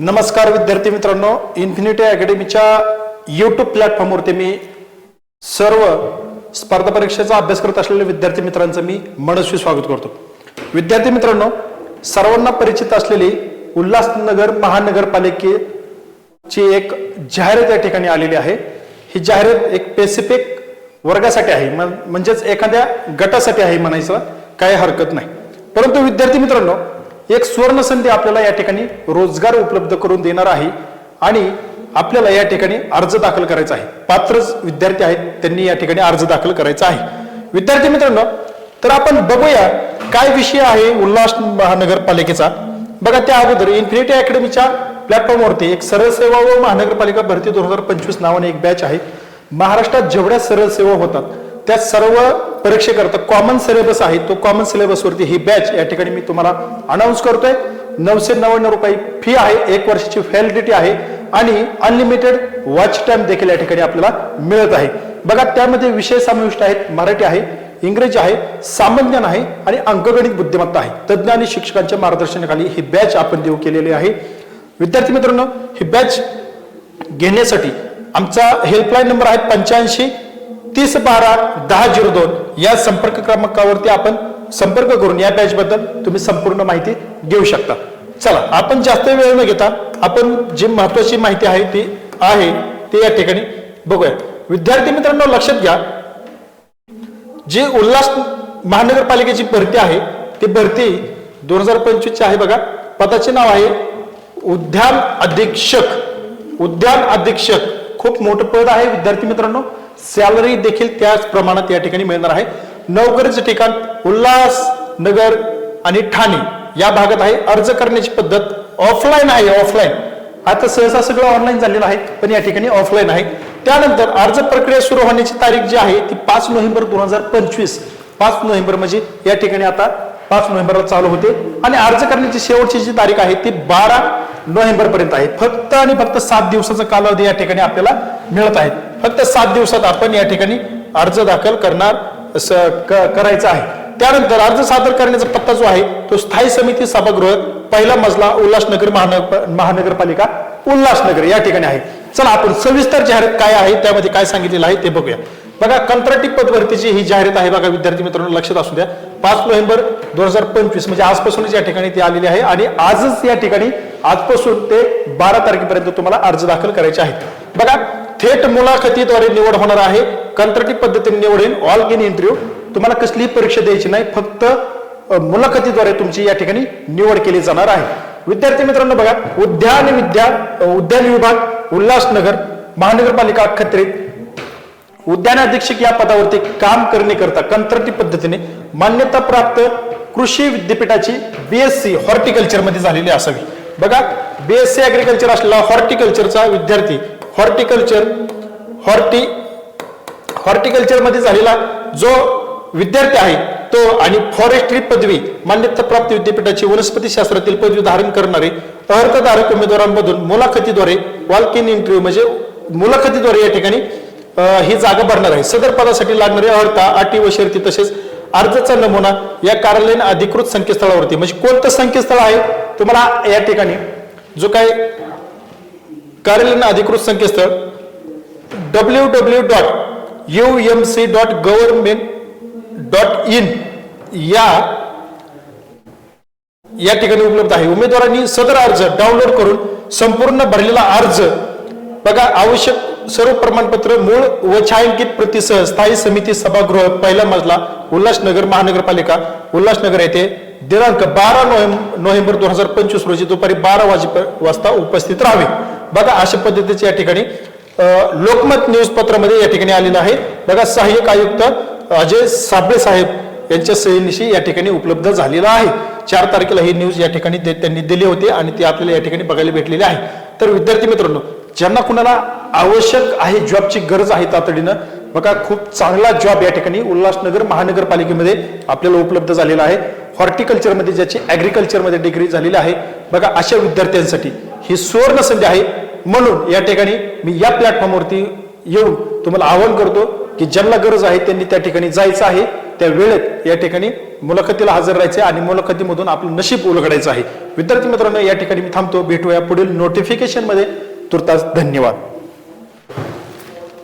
नमस्कार विद्यार्थी मित्रांनो इन्फिनिटी अकॅडमीच्या यूट्यूब प्लॅटफॉर्मवरती मी सर्व स्पर्धा परीक्षेचा अभ्यास करत असलेल्या विद्यार्थी मित्रांचं मी मनस्वी स्वागत करतो. विद्यार्थी मित्रांनो सर्वांना परिचित असलेली उल्हासनगर महानगरपालिकेची एक जाहिरात या ठिकाणी आलेली आहे. ही जाहिरात एक स्पेसिफिक वर्गासाठी आहे म्हणजेच एखाद्या गटासाठी आहे म्हणायचं काही हरकत नाही. परंतु विद्यार्थी मित्रांनो एक सुवर्ण संधी आपल्याला या ठिकाणी रोजगार उपलब्ध करून देणार आहे आणि आपल्याला या ठिकाणी अर्ज दाखल करायचा आहे. पात्र विद्यार्थी आहेत त्यांनी या ठिकाणी अर्ज दाखल करायचा आहे. विद्यार्थी मित्रांनो तर आपण बघूया काय विषय आहे उल्हास महानगरपालिकेचा. बघा त्या अगोदर इन्फिनिटी अकॅडमीच्या प्लॅटफॉर्मवरती एक सरळ सेवा व महानगरपालिका भरती दोन हजार पंचवीस नावाने एक बॅच आहे. महाराष्ट्रात जेवढ्या सरळ सेवा होतात त्या सर्व परीक्षेकरता कॉमन सिलेबस आहे. तो कॉमन सिलेबसवरती ही बॅच या ठिकाणी मी तुम्हाला अनाऊन्स करतोय. नऊशे नव्याण्णव रुपये फी आहे. एक वर्षाची व्हॅलिडिटी आहे. आणि अनलिमिटेड वॉच टाइम देखील या ठिकाणी आपल्याला मिळत आहे. बघा त्यामध्ये विषय समाविष्ट आहेत. मराठी आहे इंग्रजी आहे सामान्य आहे आणि अंकगणित बुद्धिमत्ता आहे. तज्ज्ञ आणि शिक्षकांच्या मार्गदर्शनाखाली ही बॅच आपण देऊ केलेली आहे. विद्यार्थी मित्रांनो ही बॅच घेण्यासाठी आमचा हेल्पलाईन नंबर आहे पंच्याऐंशी तीस बारा दहा झिरो दोन. या संपर्क क्रमांकावरती आपण संपर्क करून या बॅचबद्दल तुम्ही संपूर्ण माहिती घेऊ शकता. चला आपण जास्त वेळ न घेता आपण जी महत्वाची माहिती आहे ती आहे ते या ठिकाणी बघूया. विद्यार्थी मित्रांनो लक्षात घ्या. जी उल्हास महानगरपालिकेची भरती आहे ती भरती दोन हजार पंचवीसची आहे बघा. पदाचे नाव आहे उद्यान अधीक्षक. उद्यान अधीक्षक. खूप मोठं पद आहे विद्यार्थी मित्रांनो. सॅलरी देखील त्याच प्रमाणात या ठिकाणी मिळणार आहे. नोकरीचं ठिकाण उल्हास नगर आणि ठाणे या भागात आहे. अर्ज करण्याची पद्धत ऑफलाईन आहे ऑफलाईन आता सहसा सगळं ऑनलाईन झालेलं आहे पण या ठिकाणी ऑफलाईन आहे. त्यानंतर अर्ज प्रक्रिया सुरू होण्याची तारीख जी आहे ती पाच नोव्हेंबर दोन हजार पंचवीस. पाच नोव्हेंबर म्हणजे या ठिकाणी आता पाच नोव्हेंबरला चालू होते. आणि अर्ज करण्याची शेवटची जी तारीख आहे ती बारा नोव्हेंबर पर्यंत आहे. फक्त आणि फक्त सात दिवसाचा कालावधी या ठिकाणी आपल्याला मिळत आहे. फक्त सात दिवसात आपण या ठिकाणी अर्ज दाखल करणार करायचा आहे. त्यानंतर अर्ज सादर करण्याचा पत्ता जो आहे तो स्थायी समिती सभागृह पहिला मजला उल्हासनगर महानगर महानगरपालिका उल्हासनगर या ठिकाणी आहे. चला आपण सविस्तर जाहिरात काय आहे त्यामध्ये काय सांगितलेलं आहे ते बघूया. बघा कंत्राटी पदभरतीची ही जाहिरात आहे बघा विद्यार्थी मित्रांनो लक्षात असू द्या. पाच नोव्हेंबर दोन हजार पंचवीस म्हणजे आजपासूनच या ठिकाणी ती आलेली आहे आणि आजच या ठिकाणी आजपासून ते बारा तारखेपर्यंत तुम्हाला अर्ज दाखल करायचे आहेत. बघा थेट मुलाखतीद्वारे निवड होणार आहे. कंत्राटी पद्धतीने निवड ऑल इन इंटरव्ह्यू तुम्हाला कसलीही परीक्षा द्यायची नाही. फक्त मुलाखतीद्वारे तुमची या ठिकाणी निवड केली जाणार आहे. विद्यार्थी मित्रांनो बघा उद्यान विद्या उद्यान विभाग उल्हासनगर महानगरपालिका अखत्रित उद्यान अधीक्षक या पदावरती काम करण्याकरता कंत्राटी पद्धतीने मान्यता प्राप्त कृषी विद्यापीठाची बीएससी हॉर्टिकल्चरमध्ये झालेली असावी. बघा बीएससी अग्रिकल्चर असलेला हॉर्टिकल्चरचा विद्यार्थी हॉर्टिकल्चर हॉर्टी हॉर्टिकल्चरमध्ये झालेला जो विद्यार्थी आहे तो आणि फॉरेस्ट्री पदवी मान्यताप्राप्त विद्यापीठाची वनस्पती शास्त्रातील पदवी धारण करणारे अर्थधारक उमेदवारांमधून मुलाखतीद्वारे वॉल्क इन इंटरव्ह्यू म्हणजे मुलाखतीद्वारे या ठिकाणी ही जागा भरणार आहे. सदर पदासाठी लागणारे अर्था अटी व शर्ती तसेच अर्जाचा नमुना या कार्यालयीन अधिकृत संकेतस्थळावरती. म्हणजे कोणतं संकेतस्थळ आहे? तुम्हाला या ठिकाणी जो काय कार्यालयीन अधिकृत संकेतस्थळ W W dot U M C dot government dot in या या ठिकाणी उपलब्ध आहे. उमेदवारांनी सदर अर्ज डाउनलोड करून संपूर्ण भरलेला अर्ज बघा आवश्यक सर्व प्रमाणपत्र मूळ व छायांकित प्रतिसह स्थायी समिती सभागृह पहिला मजला उल्हासनगर महानगरपालिका उल्हासनगर येथे दिनांक बारा नोव्हेंबर दोन हजार पंचवीस रोजी दुपारी बारा वाजे वाजता उपस्थित राहावे. बघा अशा पद्धतीचे या ठिकाणी लोकमत न्यूज पत्रामध्ये या ठिकाणी आलेलं आहे. बघा सहाय्यक आयुक्त अजय साबळे साहेब यांच्या सहीनिशी या ठिकाणी उपलब्ध झालेला आहे. चार तारखेला ही न्यूज या ठिकाणी दे- त्यांनी दिली होती आणि ती आपल्याला या ठिकाणी बघायला भेटलेली आहे. तर विद्यार्थी मित्रांनो ज्यांना कुणाला आवश्यक आहे जॉबची गरज आहे तातडीनं बघा खूप चांगला जॉब या ठिकाणी उल्हासनगर महानगरपालिकेमध्ये आपल्याला उपलब्ध झालेला आहे. हॉर्टिकल्चरमध्ये ज्याची ॲग्रिकल्चरमध्ये डिग्री झालेली आहे बघा अशा विद्यार्थ्यांसाठी ही सुवर्ण संधी आहे. म्हणून या ठिकाणी मी या प्लॅटफॉर्मवरती येऊन तुम्हाला आवाहन करतो की ज्यांना गरज आहे त्यांनी त्या ठिकाणी जायचं आहे. त्या वेळेत या ठिकाणी मुलाखतीला हजर राहायचे आणि मुलाखतीमधून आपलं नशीब उलगडायचं आहे. विद्यार्थी मित्रांनो या ठिकाणी मी थांबतो. भेटूया पुढील नोटिफिकेशनमध्ये तुर्तास धन्यवाद.